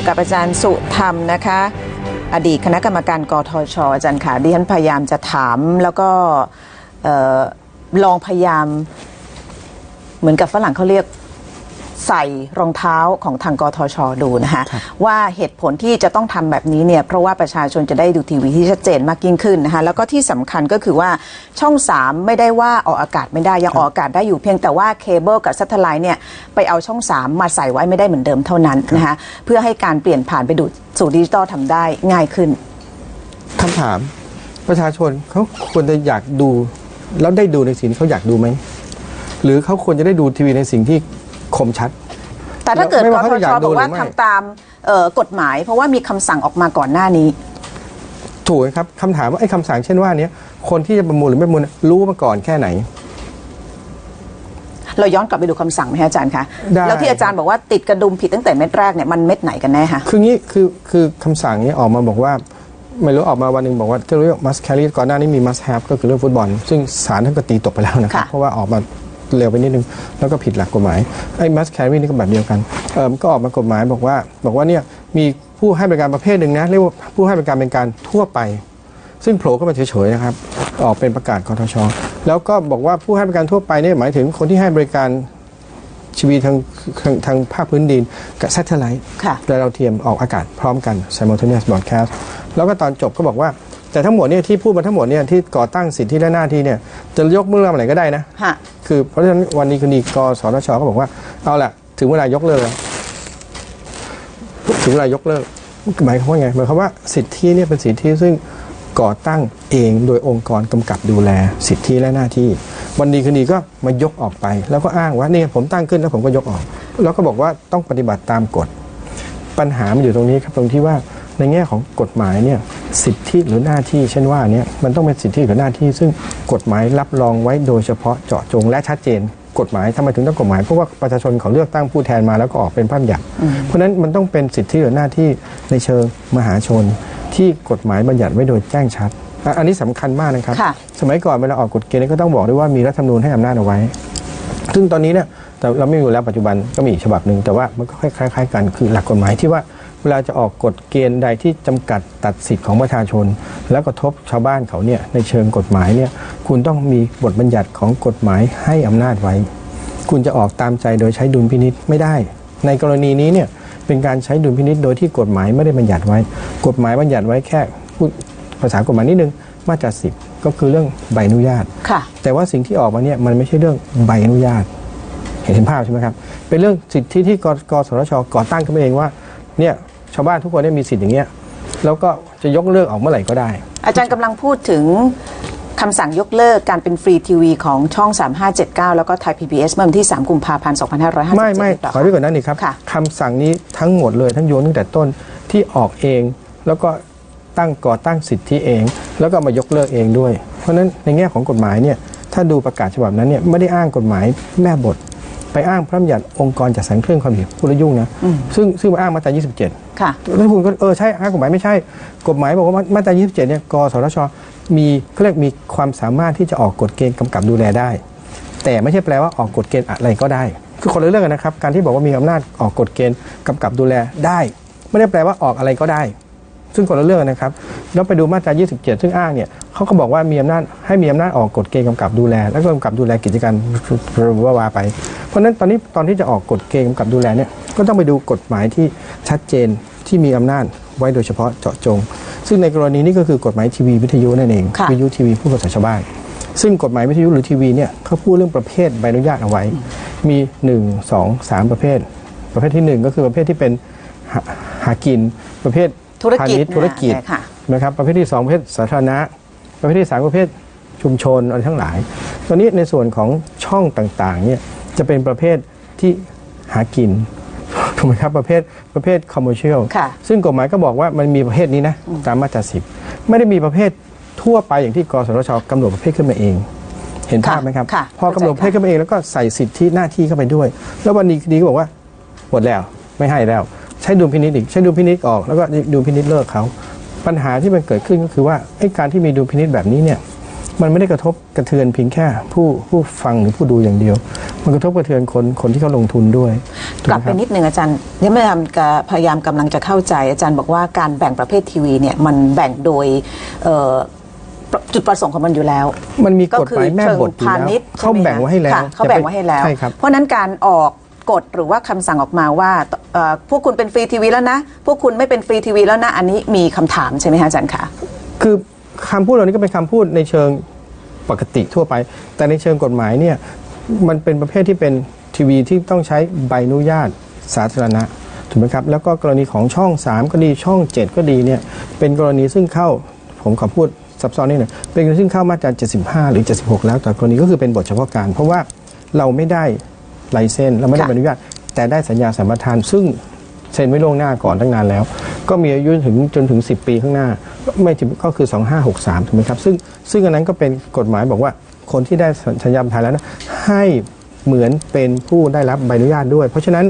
อยู่กับอาจารย์สุธรรมนะคะ อดีตคณะกรรมการกทชอาจารย์ค่ะดิฉันพยายามจะถามแล้วก็ออลองพยายาม เหมือนกับฝรั่งเขาเรียก ใส่รองเท้าของทางกทชดูนะคะว่าเหตุผลที่จะต้องทำแบบนี้เนี่ยเพราะว่าประชาชนจะได้ดูทีวีที่ชัดเจนมากยิ่งขึ้นนะคะแล้วก็ที่สำคัญก็คือว่าช่อง 3 ไม่ได้ว่าออกอากาศไม่ได้ยังออกอากาศได้อยู่เพียงแต่ว่าเคเบิลกับซัตเทไลท์เนี่ยไปเอาช่อง 3 มาใส่ไว้ไม่ได้เหมือนเดิมเท่านั้นนะคะเพื่อให้การเปลี่ยนผ่านไปดูสู่ดิจิตอลทำได้ง่ายขึ้นคำถามประชาชนเขาควรจะอยากดู แล้วได้ดูในสิ่งที่เขาอยากดูไหมหรือเขาควรจะได้ดูทีวีในสิ่งที่คมชัด แต่ถ้าเกิดไม่กว่าทเขาจะชอยากดูบอกว่าหรือไม่ทำตามเอ่อกฎหมาย เพราะว่ามีคำสั่งออกมาก่อนหน้านี้ ถูกไหมครับคำถามว่าไอ้คำสั่งเช่นว่าเนี้ยคนที่จะประมูลหรือไม่ประมูลรู้มาก่อนแค่ไหน เราย้อนกลับไปดูคำสั่งไหมฮะอาจารย์คะได้แล้วที่อาจารย์บอกว่าติดกระดุมผิดตั้งแต่เม็ดแรกเนี่ยมันเม็ดไหนกันแน่คะคืองี้คือคือคำสั่งนี้ออกมาบอกว่าไม่รู้ออกมาวันหนึ่งบอกว่าที่เรียก must carry ก่อนหน้านี้มี must have ก็คือเรื่องฟุตบอล ซึ่งศาลท่านก็ตีตกไปแล้วนะครับค่ะเพราะว่าออกมา เร็วไปนิดนึง แล้วก็ผิดหลักกฎหมาย ไอ้ must carry นี่ก็แบบเดียวกันเอ่อก็ออกมากฎหมายบอกว่า บอกว่าเนี่ยมีผู้ให้บริการประเภทหนึ่งนะเรียกว่าผู้ให้บริการเป็นการทั่วไป ซึ่งโผล่ก็มาเฉยๆนะครับออกเป็นประกาศกทช แล้วก็บอกว่าผู้ให้บริการทั่วไปเนี่ยหมายถึงคนที่ให้บริการชีวีทางทางทางภาคพื้นดินกับ satellite ค่ะและเราวเทียมออกอากาศพร้อมกัน simultaneous broadcast แล้วก็ตอนจบก็บอกว่า แต่ทั้งหมดเนี่ยที่พูดมาทั้งหมดเนี่ยที่ก่อตั้งสิทธิและหน้าที่เนี่ยจะยกเมื่อไหร่ก็ได้นะฮะคือเพราะฉะนั้นวันนี้คือดีกสทชก็บอกว่าเอาละถึงเวลายกเลิกแล้วถึงเวลายกเลิกหมายความว่าไงหมายความว่าสิทธิเนี่ยเป็นสิทธิซึ่งก่อตั้งเองโดยองค์กรกำกับดูแลสิทธิและหน้าที่ วันดีคืนดีก็มายกออกไป แล้วก็อ้างว่าเนี่ยผมตั้งขึ้นแล้วผมก็ยกออก แล้วก็บอกว่าต้องปฏิบัติตามกฎปัญหามันอยู่ตรงนี้ครับตรงที่ว่าในแง่ของกฎหมายเนี่ย สิทธิหรือหน้าที่เช่นว่าเนี่ยมันต้องเป็นสิทธิหรือหน้าที่ ซึ่งกฎหมายรับรองไว้โดยเฉพาะเจาะจงและชัดเจน กฎหมายทำไมถึงต้องกฎหมาย เพราะว่าประชาชนเขาเลือกตั้งผู้แทนมาแล้วก็ออกเป็นพระบัญญัติเพราะฉะนั้นมันต้องเป็นสิทธิหรือหน้าที่ในเชิงมหาชน ที่กฎหมายบัญญัติไว้โดยแจ้งชัดอะอันนี้สำคัญมากนะครับค่ะสมัยก่อนเวลาออกกฎเกณฑ์ก็ต้องบอกด้วยว่ามีรัฐธรรมนูญให้อำนาจเอาไว้ ซึ่งตอนนี้เนี่ยแต่เราไม่มีอยู่แล้วปัจจุบันก็มีอีกฉบับหนึ่งแต่ว่ามันก็คล้ายๆกันคือหลักกฎหมายที่ว่า เวลาจะออกกฎเกณฑ์ใดที่จำกัดตัดสิทธิ์ของประชาชน แล้วกระทบชาวบ้านเขาเนี่ยในเชิงกฎหมายเนี่ยคุณต้องมีบทบัญญัติของกฎหมายให้อำนาจไว้ คุณจะออกตามใจโดยใช้ดุลพินิษไม่ได้ ในกรณีนี้เนี่ยเป็นการใช้ดุลพินิษโดยที่กฎหมายไม่ได้บัญญัติไว้ กฎหมายบัญญัติไว้แค่พูดภาษากฎหมายนิดนึงมาตราสิบก็คือเรื่องใบอนุญาตค่ะแต่ว่าสิ่งที่ออกมาเนี่ยมันไม่ใช่เรื่องใบอนุญาตเห็นเห็นภาพใช่ไหมครับ เป็นเรื่องสิทธิที่กกสทชก่อตั้งขึ้นมาเองว่าเนี่ย ชาวบ้านทุกคนเนี่ยมีสิทธิ์อย่างเงี้ยแล้วก็จะยกเลิกออกเมื่อไหร่ก็ได้ อาจารย์กำลังพูดถึงคำสั่งยกเลิกการเป็นฟรีทีวีของช่อง 3579 แล้วก็ไทย PBS เมื่อวันที่ 3 กุมภาพันธ์ 2557ไม่ไม่หรือเปล่าขอไปกว่านั้นอีกครับค่ะ คำสั่งนี้ทั้งหมดเลยทั้งโยนตั้งแต่ต้นที่ออกเอง แล้วก็ตั้งก่อตั้งสิทธิเอง แล้วก็มายกเลิกเองด้วย เพราะฉะนั้นในแง่ของกฎหมายเนี่ยถ้าดูประกาศฉบับนั้นเนี่ยไม่ได้อ้างกฎหมายแม่บท ไปอ้างพระบัญญัติองค์กรจัดสรรเครื่องความถี่พูดแล้วยุ่งนะซึ่งซึ่งมาอ้างมาตรา27 ค่ะแล้วคุณก็เออใช่อ้างกฎหมายไม่ใช่ กฎหมายบอกว่ามาตรา27เนี่ยกสทชมีเขาเรียกมีความสามารถที่จะออกกฎเกณฑ์กำกับดูแลได้ แต่ไม่ใช่แปลว่าออกกฎเกณฑ์อะไรก็ได้ คือคนละเรื่องกันนะครับ การที่บอกว่ามีอำนาจออกกฎเกณฑ์กำกับดูแลได้ ไม่ได้แปลว่าออกอะไรก็ได้ ซึ่งคนละเรื่องกันนะครับ แล้วไปดูมาตรา 27 ซึ่งอ้างเนี่ยเขาก็บอกว่ามีอำนาจให้มีอำนาจออกกฎเกณฑ์กำกับดูแล และก็กำกับดูแลกิจการว่าว่าไป เพราะฉะนั้นตอนนี้ตอนที่จะออกกฎเกณฑ์กำกับดูแลเนี่ยก็ต้องไปดูกฎหมายที่ชัดเจนที่มีอำนาจไว้โดยเฉพาะเจาะจง ซึ่งในกรณีนี้ก็คือกฎหมายทีวีวิทยุนั่นเองค่ะวิทยุทีวีผู้ประสาชาวบ้านซึ่งกฎหมายวิทยุหรือทีวีเนี่ยเขาพูดเรื่องประเภทใบอนุญาตเอาไว้ มี 1 2 3 ประเภท ประเภทที่ 1 ก็คือประเภทที่เป็นหาหากินประเภทธุรกิจพาณิชย์ธุรกิจนะค่ะนะครับประเภทที่ 2 ประเภทสาธารณะ ประเภทที่ 3 ประเภทชุมชนอะไรทั้งหลาย ตอนนี้ในส่วนของช่องต่างๆเนี่ย จะเป็นประเภทที่หากินถูกไหมครับประเภทประเภทคอมเมอร์เชียลค่ะซึ่งกฎหมายก็บอกว่ามันมีประเภทนี้นะตามมาตราสิบไม่ได้มีประเภททั่วไปอย่างที่กสทชกำหนดประเภทขึ้นมาเอง เห็นภาพไหมครับค่ะพอกำหนดประเภทขึ้นมาเองแล้วก็ใส่สิทธิหน้าที่เข้าไปด้วย แล้ววันนี้คดีก็บอกว่าหมดแล้วไม่ให้แล้ว ใช้ดุลพินิจอีกใช้ดุลพินิจออกแล้วก็ดุลพินิจเลิกเขาปัญหาที่มันเกิดขึ้นก็คือว่าไอ้การที่มีดุลพินิจแบบนี้เนี่ย มันไม่ได้กระทบกระเทือนเพียงแค่ผู้ผู้ฟังหรือผู้ดูอย่างเดียว มันกระทบกระเทือนคนคนที่เขาลงทุนด้วยถูกหลัมบคไปรับนิดนึงอาจารย์เนี่ยพยายามกะพยายามกำลังจะเข้าใจ อาจารย์บอกว่าการแบ่งประเภททีวีเนี่ยมันแบ่งโดยเอ่อจุดประสงค์ของมันอยู่แล้ว มันมีกฎหมายแม่บทอยู่พาแล้วณิชย์เขาแบ่งไว้ให้แล้วค่ะเขาแบ่งไว้ให้แล้วใช่ครับเพราะฉะนั้นการออกกฎหรือว่าคำสั่งออกมาว่าเอ่อพวกคุณเป็นฟรีทีวีแล้วนะ พวกคุณไม่เป็นฟรีทีวีแล้วนะ อันนี้มีคำถามใช่ไหมคะอาจารย์คะคือ คำพูดเหล่านี้ก็เป็นคำพูดในเชิงปกติทั่วไป แต่ในเชิงกฎหมายเนี่ยมันเป็นประเภทที่เป็นทีวีที่ต้องใช้ใบอนุญาตสาธารณะถูกไหมครับแล้วก็กรณีของช่อง 3 ก็ดีช่อง 7 ก็ดีเนี่ยเป็นกรณีซึ่งเข้าผมขอพูดซับซ้อนนิดหน่อยเป็นกรณีซึ่งเข้ามาตรา75 หรือ 76 แล้วแต่กรณีก็คือเป็นบทเฉพาะการ เพราะว่าเราไม่ได้ไลเซนส์เราไม่ได้ใบอนุญาต แต่ได้สัญญาสัมปทาน ซึ่งเซ็นไว้ล่วงหน้าก่อนตั้งนานแล้ว ก็มีอายุถึงจนถึง 10 ปีข้างหน้า ไม่ถึงก็คือ 2563ถูกไหมครับซึ่งซึ่งอันนั้นก็เป็นกฎหมายบอกว่าคนที่ได้สัญญาประทานแล้วนะให้เหมือนเป็นผู้ได้รับใบอนุญาตด้วย เพราะฉะนั้น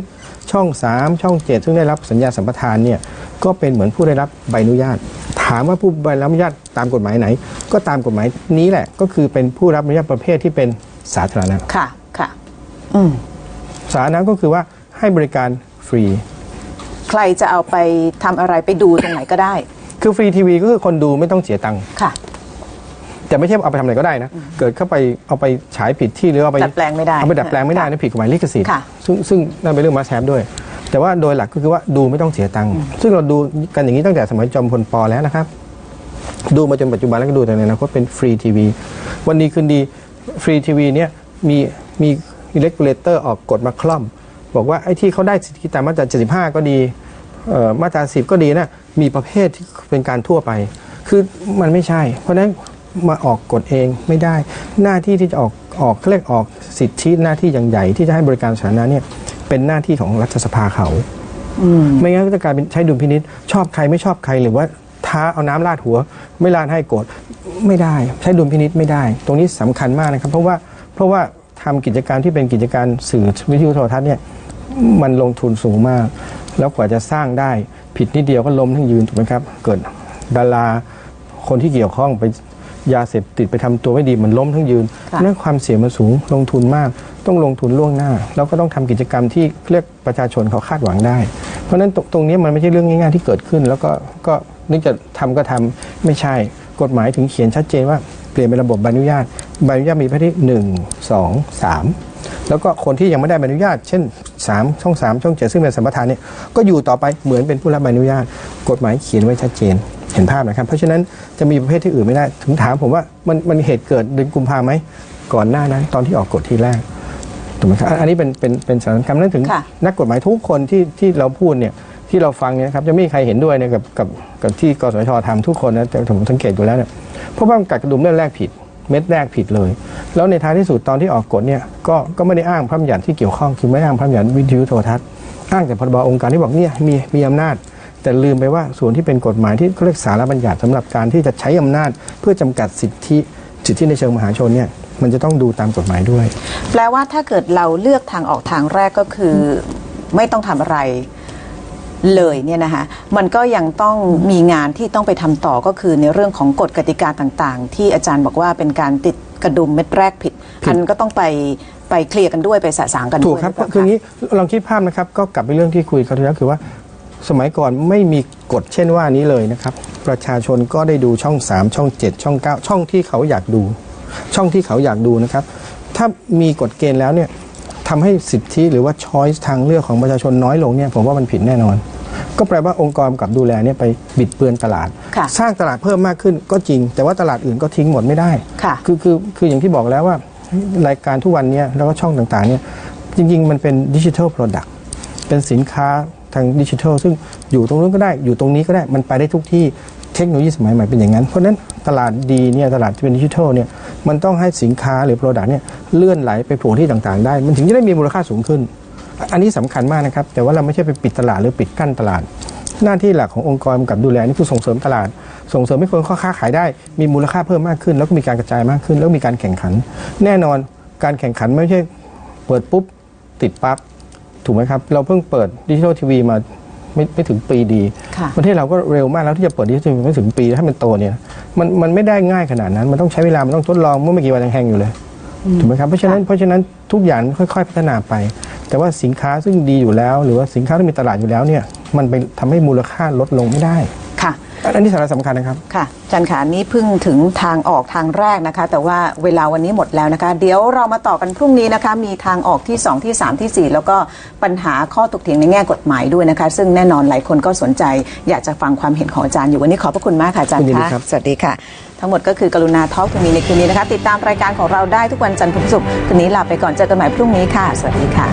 ช่อง 3 ช่อง 7 ซึ่งได้รับสัญญาสัมปทานเนี่ยก็เป็นเหมือนผู้ได้รับใบอนุญาต ถามว่าผู้ใบรับอนุญาตตามกฎหมายไหน ก็ตามกฎหมายนี้แหละ ก็คือเป็นผู้รับอนุญาตประเภทที่เป็นสาธารณะค่ะค่ะอืมสาธารณะก็คือว่าให้บริการฟรี ใครจะเอาไปทำอะไรไปดูตรงไหนก็ได้ คือฟรีทีวีก็คือคนดูไม่ต้องเสียตังค์ค่ะ แต่ไม่ใช่เอาไปทำอะไรก็ได้นะ เกิดเข้าไปเอาไปฉายผิดที่หรือเอาไปดัดแปลงไม่ได้เอาไปดัดแปลงไม่ได้ค่ะนะผิดกฎหมายลิขสิทธิ์ค่ะ ซึ่งซึ่งนั่นเป็นเรื่องมาแซบด้วย แต่ว่าโดยหลักก็คือว่าดูไม่ต้องเสียตังค์ซึ่งเราดูกันอย่างนี้ตั้งแต่สมัยจอมพลปแล้วนะครับ ดูมาจนปัจจุบันแล้วก็ดูแต่ในอนาคตเป็นฟรีทีวีวันนี้คืนดีฟรีทีวีเนี่ยมีมีเลกูเลเตอร์ออกกฎมาคล่อม บอกว่าไอ้ที่เขาได้สิทธิตามมาตรา75 ก็ดีเอ่อมาตรา10 ก็ดีนะ มีประเภทที่เป็นการทั่วไป คือมันไม่ใช่ เพราะฉะนั้นมาออกกฎเองไม่ได้ หน้าที่ที่จะออกออกเขาเรียกออกสิทธิหน้าที่อย่างใหญ่ที่จะให้บริการสาธารณะเนี่ยเป็นหน้าที่ของรัฐสภาเขาไม่งั้นก็จะกลายเป็นใช้ดุลพินิษชอบใครไม่ชอบใครหรือว่าท้าเอาน้ำราดหัว ไม่ราดให้โกรธไม่ได้ ใช้ดุลพินิษไม่ได้ ตรงนี้สำคัญมากนะครับ เพราะว่าเพราะว่าทำกิจการที่เป็นกิจการสื่อวิทยุโทรทัศน์เนี่ยมันลงทุนสูงมาก แล้วกว่าจะสร้างได้ ผิดนิดเดียวก็ล้มทั้งยืนถูกไหมครับ เกิดดาราคนที่เกี่ยวข้องไปยาเสพติดไปทำตัวไม่ดีมันล้มทั้งยืนค่ะนั่นความเสี่ยงมันสูงลงทุนมาก ต้องลงทุนล่วงหน้า แล้วก็ต้องทำกิจกรรมที่เรียกประชาชนเขาคาดหวังได้ เพราะฉะนั้นตรงตรงนี้มันไม่ใช่เรื่องง่ายๆที่เกิดขึ้น แล้วก็ก็นึกจะทำก็ทำไม่ใช่กฎหมายถึงเขียนชัดเจนว่าเปลี่ยนเป็นระบบใบอนุญาตใบอนุญาตมีประเภทที่หนึ่งสองสามแล้วก็คนที่ยังไม่ได้ใบอนุญาต เช่น 3ช่อง 3 ช่อง 7 ซึ่งเป็นสัมปทานเนี่ยก็อยู่ต่อไปเหมือนเป็นผู้รับใบอนุญาต กฎหมายเขียนไว้ชัดเจนเห็นภาพนะครับ เพราะฉะนั้นจะมีประเภทที่อื่นไม่ได้ ถึงถามผมว่ามันมันเหตุเกิดเดือนกุมภาไหมก่อนหน้านั้น ตอนที่ออกกฎทีแรกถูกไหมครับอันอันนี้เป็นเป็นเป็นสถานการณ์นั้นถึงค่ะนักกฎหมายทุกคนที่ที่เราพูดเนี่ยที่เราฟังเนี่ยนะครับจะไม่มีใครเห็นด้วยเนี่ยกับกับกับที่กสชทำทุกคนนะแต่ผมสังเกตดูแล้วเนี่ยเพราะว่ามันกัดกระดุมเม็ดแรกผิด เม็ดแรกผิดเลย แล้วในท้ายที่สุดตอนที่ออกกฎเนี่ยก็ก็ไม่ได้อ้างพระบัญญัติที่เกี่ยวข้องคือไม่ได้อ้างพระบัญญัติวิทยุโทรทัศน์อ้างแต่พรบองค์การที่บอกเนี่ยมีมีอำนาจ แต่ลืมไปว่าส่วนที่เป็นกฎหมายที่เขาเรียกสารบัญญัติสำหรับการที่จะใช้อำนาจ เพื่อจำกัดสิทธิสิทธิในเชิงมหาชนเนี่ยมันจะต้องดูตามกฎหมายด้วย แปลว่าถ้าเกิดเราเลือกทางออกทางแรกก็คือ ไม่ต้องทำอะไร เลยเนี่ยนะคะมันก็ยังต้องมีงานที่ต้องไปทำต่อก็คือในเรื่องของกฎกติกาต่างๆ ที่อาจารย์บอกว่าเป็นการติดกระดุมเม็ดแรกผิดผิดอันก็ต้องไปไปเคลียร์กันด้วยไปสะสางกันถูด้กวยครับหเปล่าะคืออย่างนี้ลองคิดภาพนะครับ ก็กลับไปเรื่องที่คุยเขาวที่แล้วคือว่าสมัยก่อนไม่มีกฎเช่นว่านี้เลยนะครับ ประชาชนก็ได้ดูช่อง 3 ช่อง 7 ช่อง 9 ช่องที่เขาอยากดู ช่องที่เขาอยากดูนะครับ ถ้ามีกฎเกณฑ์แล้วเนี่ย ทำให้สิทธิหรือว่าช้อยส์ทางเลือกของประชาชนน้อยลงเนี่ยผมว่ามันผิดแน่นอน ก็แปลว่าองค์กรกำกับดูแลเนี่ยไปบิดเบือนตลาดค่ะสร้างตลาดเพิ่มมากขึ้นก็จริง แต่ว่าตลาดอื่นก็ทิ้งหมดไม่ได้ค่ะคือคือคืออย่างที่บอกแล้วว่ารายการทุกวันเนี้แล้วก็ช่องต่างๆเนี่ยจริง ๆ มันเป็นดิจิทัลโปรดักต์เป็นสินค้าทางดิจิทัลซึ่งอยู่ตรงนู้นก็ได้อยู่ตรงนี้ก็ได้มันไปได้ทุกที่เทคโนโลยีสมัยใหม่เป็นอย่างนั้น เพราะฉะนั้นตลาดดีเนี่ยตลาดที่เป็นดิจิทัลเนี่ย มันต้องให้สินค้าหรือโปรดักต์เนี่ยเลื่อนไหลไปโผล่ที่ต่างๆ ได้ มันถึงจะได้มีมูลค่าสูงขึ้น อันนี้สำคัญมากนะครับ แต่ว่าเราไม่ใช่ไปปิดตลาดหรือปิดกั้นตลาด หน้าที่หลักขององค์กรกับดูแลนี่คือส่งเสริมตลาด ส่งเสริมให้คนค้าขายได้ มีมูลค่าเพิ่มมากขึ้น แล้วก็มีการกระจายมากขึ้น แล้วมีการแข่งขัน แน่นอนการแข่งขันไม่ใช่เปิดปุ๊บติดปั๊บถูกไหมครับ เราเพิ่งเปิดดิจิทัลทีวีมา ไม่ไม่ถึงปีดีค่ะประเทศเราก็เร็วมากแล้วที่จะเปิดดิจิทัลทีวีไม่ถึงปีถ้ามันโตเนี่ยมันมันไม่ได้ง่ายขนาดนั้น มันต้องใช้เวลา มันต้องทดลองเมื่อไม่กี่วันยังแห้งอยู่เลยถูกไหมครับเพราะฉะนั้นเพราะฉะนั้นทุกอย่างค่อย ๆ พัฒนาไป แต่ว่าสินค้าซึ่งดีอยู่แล้ว หรือว่าสินค้าที่มีตลาดอยู่แล้วเนี่ยมันไปทำให้มูลค่าลดลงไม่ได้ค่ะ อันนี้สาระสำคัญนะครับ ค่ะอาจันขานี่เพิ่งถึงทางออกทางแรกนะคะ แต่ว่าเวลาวันนี้หมดแล้วนะคะ เดี๋ยวเรามาต่อกันพรุ่งนี้นะคะ มีทางออกที่ 2 ที่ 3ทีสี่ 4 แล้วก็ปัญหาข้อตกเถียงในแง่กฎหมายด้วยนะคะ ซึ่งแน่นอนหลายคนก็สนใจ อยากจะฟังความเห็นของอาจารย์อยู่วันนี้ขอบพระคุณมากค่ะอาจารย์ยินดีคะครับ สวัสดีค่ะ ทั้งหมดก็คือกรุณาทอล์กทูมีในคืนนี้นะคะ ติดตามรายการของเราได้ทุกวันจันทร์พุธศุกร์คืนนี้ลาไปก่อนเจอกันใหม่พรุ่งนี้ค่ะ สวัสดีค่ะ